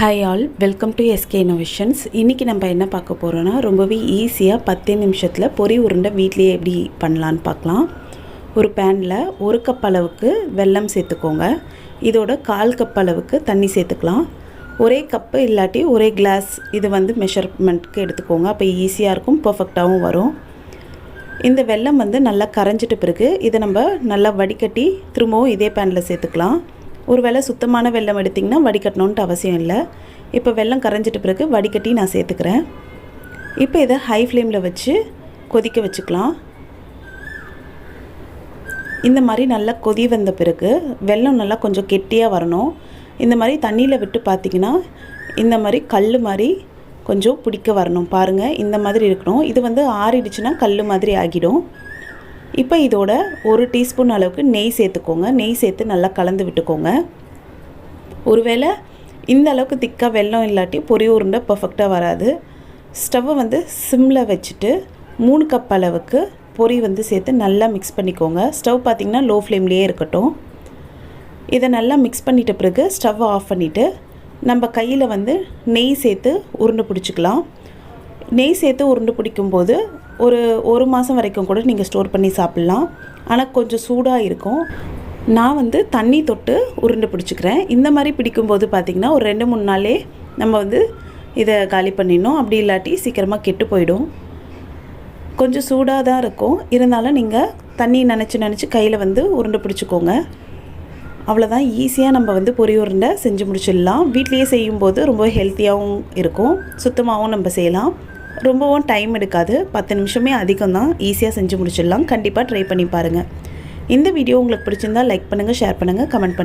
Hi all welcome to SK innovations இன்றைக்கி நம்ம என்ன பார்க்க போகிறோன்னா ரொம்பவே ஈஸியாக பத்தே நிமிஷத்தில் பொரி உருண்டை வீட்லேயே எப்படி பண்ணலான்னு பார்க்கலாம். ஒரு பேனில் ஒரு கப் அளவுக்கு வெல்லம் சேர்த்துக்கோங்க. இதோட கால் கப் அளவுக்கு தண்ணி சேர்த்துக்கலாம். ஒரே கப்பு இல்லாட்டி ஒரே கிளாஸ் இது வந்து மெஷர்மெண்ட்க்கு எடுத்துக்கோங்க. அப்போ ஈஸியாக இருக்கும் பர்ஃபெக்டாகவும் வரும். இந்த வெல்லம் வந்து நல்லா கரைஞ்சிட்ட பிறகு இதை நம்ம நல்லா வடிகட்டி திரும்பவும் இதே பேனில் சேர்த்துக்கலாம். ஒரு வேளை சுத்தமான வெள்ளம் எடுத்திங்கன்னா வடிகட்டணுன்ட்டு அவசியம் இல்லை. இப்போ வெள்ளம் கரைஞ்சிட்ட பிறகு வடிகட்டி நான் சேர்த்துக்கிறேன். இப்போ இதை ஹை ஃப்ளேமில் வச்சு கொதிக்க வச்சுக்கலாம். இந்த மாதிரி நல்லா கொதி வந்த பிறகு வெள்ளம் நல்லா கொஞ்சம் கெட்டியாக வரணும். இந்த மாதிரி தண்ணியில் விட்டு பார்த்திங்கன்னா இந்த மாதிரி கல் மாதிரி கொஞ்சம் பிடிக்க வரணும். பாருங்கள் இந்த மாதிரி இருக்கணும். இது வந்து ஆறிடுச்சுன்னா கல் மாதிரி ஆகிடும். இப்போ இதோட ஒரு டீஸ்பூன் அளவுக்கு நெய் சேர்த்துக்கோங்க. நெய் சேர்த்து நல்லா கலந்து விட்டுக்கோங்க. ஒருவேளை இந்த அளவுக்கு திக்காக வெள்ளம் இல்லாட்டி பொரி உருண்டை பர்ஃபெக்டாக வராது. ஸ்டவ்வை வந்து சிம்மில் வச்சுட்டு மூணு கப் அளவுக்கு பொரி வந்து சேர்த்து நல்லா மிக்ஸ் பண்ணிக்கோங்க. ஸ்டவ் பார்த்திங்கன்னா லோ ஃப்ளேம்லேயே இருக்கட்டும். இதை நல்லா மிக்ஸ் பண்ணிட்ட பிறகு ஸ்டவ் ஆஃப் பண்ணிவிட்டு நம்ம கையில் வந்து நெய் சேர்த்து உருண்டை பிடிச்சிக்கலாம். நெய் சேர்த்து உருண்டு பிடிக்கும்போது ஒரு ஒரு மாதம் வரைக்கும் கூட நீங்கள் ஸ்டோர் பண்ணி சாப்பிட்லாம். ஆனால் கொஞ்சம் சூடாக இருக்கும். நான் வந்து தண்ணி தொட்டு உருண்டு பிடிச்சிக்கிறேன். இந்த மாதிரி பிடிக்கும்போது பார்த்திங்கன்னா ஒரு ரெண்டு மூணு நாளே நம்ம வந்து இதை காலி பண்ணிடணும். அப்படி இல்லாட்டி சீக்கிரமாக கெட்டு போயிடும். கொஞ்சம் சூடாக தான் இருக்கும். இருந்தாலும் நீங்கள் தண்ணி நினச்சி நினச்சி கையில் வந்து உருண்டை பிடிச்சிக்கோங்க. அவ்வளோதான் ஈஸியாக நம்ம வந்து பொரி உருண்டை செஞ்சு முடிச்சிடலாம். வீட்லேயே செய்யும்போது ரொம்ப ஹெல்த்தியாகவும் இருக்கும். சுத்தமாகவும் நம்ம செய்யலாம். ரொம்பவும் டைம் எடுக்காது. பத்து நிமிஷமே அதிகம் தான் ஈஸியாக செஞ்சு முடிச்சிடலாம். கண்டிப்பாக ட்ரை பண்ணி பாருங்கள் இந்த வீடியோ உங்களுக்கு பிடிச்சிருந்தால் லைக் பண்ணுங்கள் ஷேர் பண்ணுங்கள் கமெண்ட் பண்ணுங்கள்